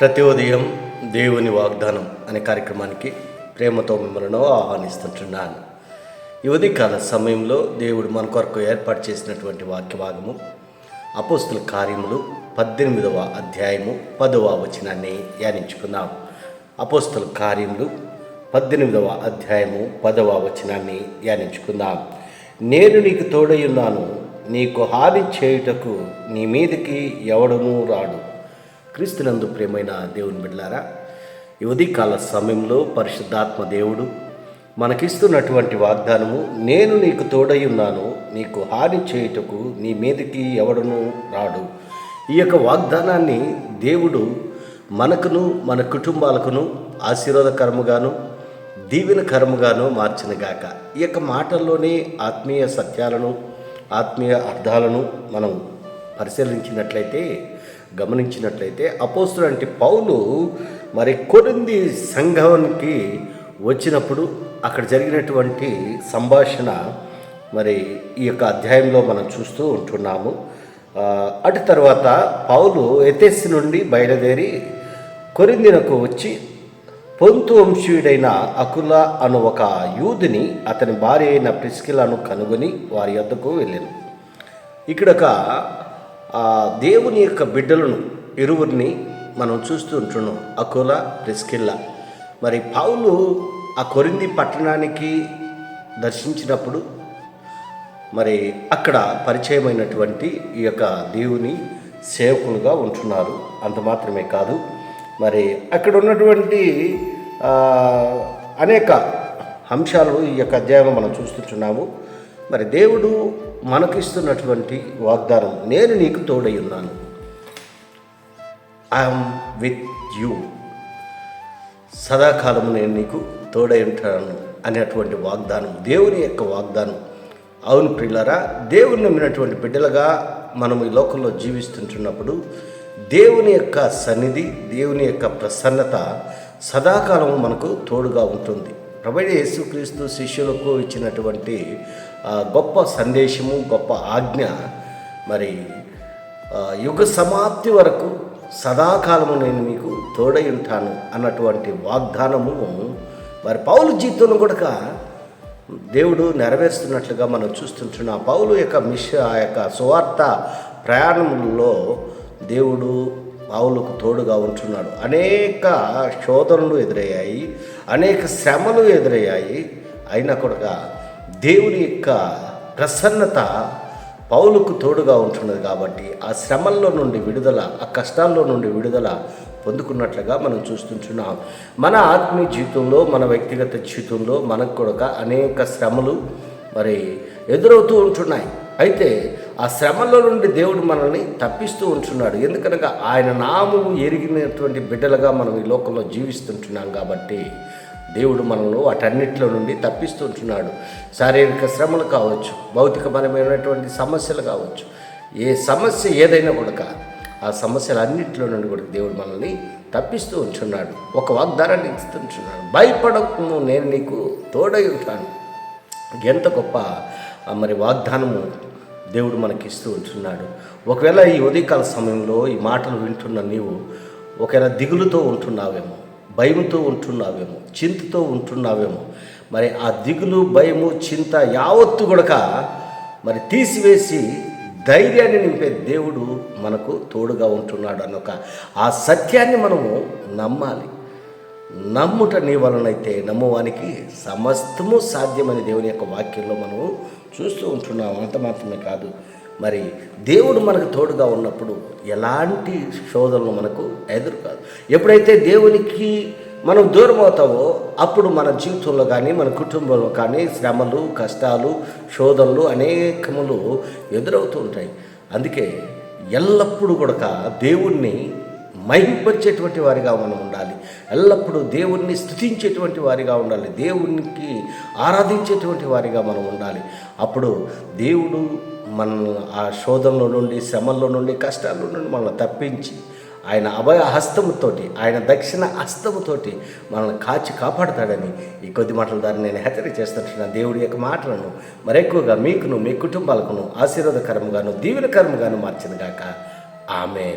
ప్రతి ఉదయం దేవుని వాగ్దానం అనే కార్యక్రమానికి ప్రేమతో మిమ్మల్ని ఆహ్వానిస్తుంటున్నాను. ఈ ఉదయకాల సమయంలో దేవుడు మన కొరకు ఏర్పాటు చేసినటువంటి వాక్యభాగము అపోస్తుల కార్యములు పద్దెనిమిదవ అధ్యాయము పదవ వచనాన్ని ధ్యానించుకుందాం. అపోస్తుల కార్యములు పద్దెనిమిదవ అధ్యాయము పదవ వచనాన్ని ధ్యానించుకుందాం. నేను నీకు తోడై ఉన్నాను నీకు హాని చేయుటకు నీ మీదకి ఎవడనూ రాడు. క్రీస్తునందు ప్రేమైన దేవుని బిడ్డలారా ఈ కాల సమయంలో పరిశుద్ధాత్మ దేవుడు మనకిస్తున్నటువంటి వాగ్దానము నేను నీకు తోడై ఉన్నాను నీకు హాని చేయుటకు నీ మీదకి ఎవడను రాడు. ఈ యొక్క వాగ్దానాన్ని దేవుడు మనకును మన కుటుంబాలకును ఆశీర్వాదకరముగాను దీవెనకరముగాను మార్చినగాక ఈ యొక్క మాటల్లోనే ఆత్మీయ సత్యాలను ఆత్మీయ అర్థాలను మనం పరిశీలించినట్లయితే గమనించినట్లయితే అపోస్తుడు అంటే పౌలు మరి కొరింది సంఘానికి వచ్చినప్పుడు అక్కడ జరిగినటువంటి సంభాషణ మరి ఈ యొక్క అధ్యాయంలో మనం చూస్తూ ఉంటున్నాము. అటు తర్వాత పౌలు ఎతెస్సి నుండి బయలుదేరి కొరిందినకు వచ్చి పొంతు వంశీయుడైన అకుల అను ఒక యూదుని అతని భార్య అయిన ప్రిస్కిలను కనుగొని వారి వద్దకు వెళ్ళాను. ఇక్కడ ఒక దేవుని యొక్క బిడ్డలను ఇరువురిని మనం చూస్తూ ఉంటున్నాం. అకోలా ప్రిస్కిల్ల. మరి పావులు ఆ కొరింది పట్టణానికి దర్శించినప్పుడు మరి అక్కడ పరిచయమైనటువంటి ఈ యొక్క దేవుని సేవకులుగా ఉంటున్నారు. అంత మాత్రమే కాదు. మరి అక్కడ ఉన్నటువంటి అనేక అంశాలు ఈ యొక్క అధ్యాయంలో మనం చూస్తుంటున్నాము. మరి దేవుడు మనకిస్తున్నటువంటి వాగ్దానం నేను నీకు తోడై ఉన్నాను. ఐఎమ్ విత్ యూ సదాకాలము నేను నీకు తోడై ఉంటాను అనేటువంటి వాగ్దానం దేవుని యొక్క వాగ్దానం. అవును ప్రిల్లారా దేవుని నమ్మినటువంటి బిడ్డలుగా మనం ఈ లోకంలో జీవిస్తుంటున్నప్పుడు దేవుని యొక్క సన్నిధి దేవుని యొక్క ప్రసన్నత సదాకాలం మనకు తోడుగా ఉంటుంది. ప్రభు యేసుక్రీస్తు శిష్యులకు ఇచ్చినటువంటి గొప్ప సందేశము గొప్ప ఆజ్ఞ మరి యుగ సమాప్తి వరకు సదాకాలము నేను మీకు తోడై ఉంటాను అన్నటువంటి వాగ్దానము. మరి పౌలు జీవితంలో కూడా దేవుడు నెరవేరుస్తున్నట్లుగా మనం చూస్తుంటున్నాం. పౌలు యొక్క మిష ఆ యొక్క సువార్త ప్రయాణంలో దేవుడు పావులకు తోడుగా ఉంటున్నాడు. అనేక శోధనలు ఎదురయ్యాయి అనేక శ్రమలు ఎదురయ్యాయి. అయినా కూడా దేవుని యొక్క ప్రసన్నత పౌలుకు తోడుగా ఉంటున్నది కాబట్టి ఆ శ్రమల్లో నుండి విడుదల ఆ కష్టాల్లో నుండి విడుదల పొందుకున్నట్లుగా మనం చూస్తుంటున్నాం. మన ఆత్మీయ జీవితంలో మన వ్యక్తిగత జీవితంలో మనకు కూడా అనేక శ్రమలు మరి ఎదురవుతూ ఉంటున్నాయి. అయితే ఆ శ్రమంలో నుండి దేవుడు మనల్ని తప్పిస్తూ ఉంటున్నాడు. ఎందుకనగా ఆయన నామము ఎరిగినటువంటి బిడ్డలుగా మనం ఈ లోకంలో జీవిస్తుంటున్నాం కాబట్టి దేవుడు మనల్ని వాటన్నిటిలో నుండి తప్పిస్తుంటున్నాడు. శారీరక శ్రమలు కావచ్చు భౌతికపరమైనటువంటి సమస్యలు కావచ్చు ఏ సమస్య ఏదైనా కూడా ఆ సమస్యలన్నింటిలో నుండి కూడా దేవుడు మనల్ని తప్పిస్తూ ఉంటున్నాడు. ఒక వాగ్దానాన్ని ఇస్తుంటున్నాడు. భయపడకు నేను నీకు తోడై ఉంటాను. ఎంత గొప్ప ఆ, మరి వాగ్దానము దేవుడు మనకి ఇస్తూ ఉంటున్నాడు. ఒకవేళ ఈ ఉదయకాల సమయంలో ఈ మాటలు వింటున్న నీవు ఒకవేళ దిగులుతో ఉంటున్నావేమో భయంతో ఉంటున్నావేమో చింతతో ఉంటున్నావేమో. మరి ఆ దిగులు భయము చింత యావత్తు గొడక మరి తీసివేసి ధైర్యాన్ని నింపే దేవుడు మనకు తోడుగా ఉంటున్నాడు అన్నొక ఆ సత్యాన్ని మనము నమ్మాలి. నమ్ముట నీ వలనైతే నమ్మువానికి సమస్తము సాధ్యమని దేవుని యొక్క వాక్యంలో మనము చూస్తూ ఉంటున్నాం. అంత మాత్రమే కాదు. మరి దేవుడు మనకు తోడుగా ఉన్నప్పుడు ఎలాంటి శోధనలు మనకు ఎదురు కాదు ఎప్పుడైతే దేవునికి మనం దూరం అవుతామో అప్పుడు మన జీవితంలో కానీ మన కుటుంబంలో కానీ శ్రమలు కష్టాలు శోధనలు అనేకములు ఎదురవుతూ ఉంటాయి. అందుకే ఎల్లప్పుడూ కూడా దేవుణ్ణి మహింపరిచేటువంటి వారిగా మనం ఉండాలి. ఎల్లప్పుడూ దేవుణ్ణి స్థుతించేటువంటి వారిగా ఉండాలి. దేవునికి ఆరాధించేటువంటి వారిగా మనం ఉండాలి. అప్పుడు దేవుడు మన ఆ శోధంలో నుండి శ్రమల్లో నుండి కష్టాల్లో నుండి మనల్ని తప్పించి ఆయన అభయ హస్తముతోటి ఆయన దక్షిణ హస్తముతోటి మనల్ని కాచి కాపాడుతాడని ఈ కొద్ది మాటల ద్వారా నేను హెచ్చరిక చేస్తున్న దేవుడి యొక్క మాటలను మరెక్కువగా మీకును మీ కుటుంబాలకును ఆశీర్వాదకరముగాను దీవెనకరముగాను మార్చింది గాక ఆమె